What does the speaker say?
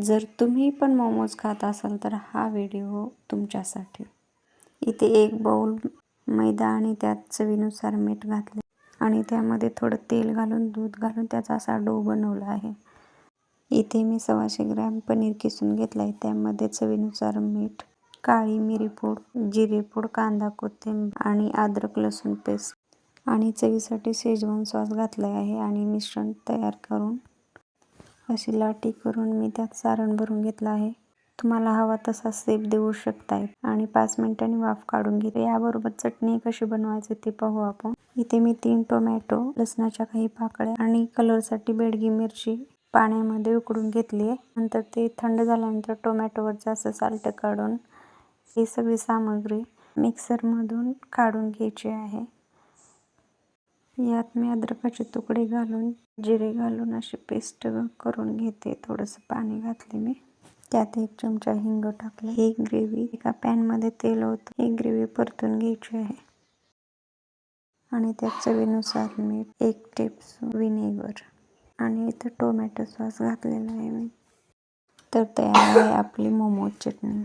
जर तुम्ही पण मोमोज खात असाल तर हा व्हिडिओ तुमच्यासाठी. इथे एक बाउल मैदा आणि त्यात चवीनुसार मीठ घातले आणि त्यामध्ये थोडं तेल घालून दूध घालून त्याचा असा डो बनवला आहे. इथे मी सव्वाशे ग्रॅम पनीर किसून घेतला आहे त्यामध्ये चवीनुसार मीठ काळी मिरीपूड जिरेपूड कांदा कोथिंबीर आणि अद्रक लसूण पेस्ट आणि चवीसाठी शेजवान सॉस घातला आहे आणि मिश्रण तयार करून अशी लाटी करून मी त्यात सारण भरून घेतलं आहे. तुम्हाला हवा तसा सेप देऊ शकताय. आणि पाच मिनिटांनी वाफ काढून घेते. याबरोबर चटणी कशी बनवायची ते पाहू आपण. इथे मी तीन टोमॅटो लसणाच्या काही पाकळ्या आणि कलरसाठी बेडगी मिरची पाण्यामध्ये उकडून घेतली आहे. नंतर ते थंड झाल्यानंतर टोमॅटोवर जास्त साल्ट काढून ही सगळी सामग्री मिक्सरमधून काढून घ्यायची आहे. यात मी अद्रकाचे तुकडे घालून जिरे घालून अशी पेस्ट करून घेते. थोडंसं पाणी घातले मी. त्यात एक चमचा हिंग टाकले. ही ग्रेव्ही एका पॅनमध्ये तेल होतं ही ग्रेव्ही परतून घ्यायची आहे. आणि त्या चवीनुसार मी एक टिप्स विनेगर आणि इथं टोमॅटो सॉस घातलेला आहे मी. तर तयार आहे आपली मोमोज चटणी.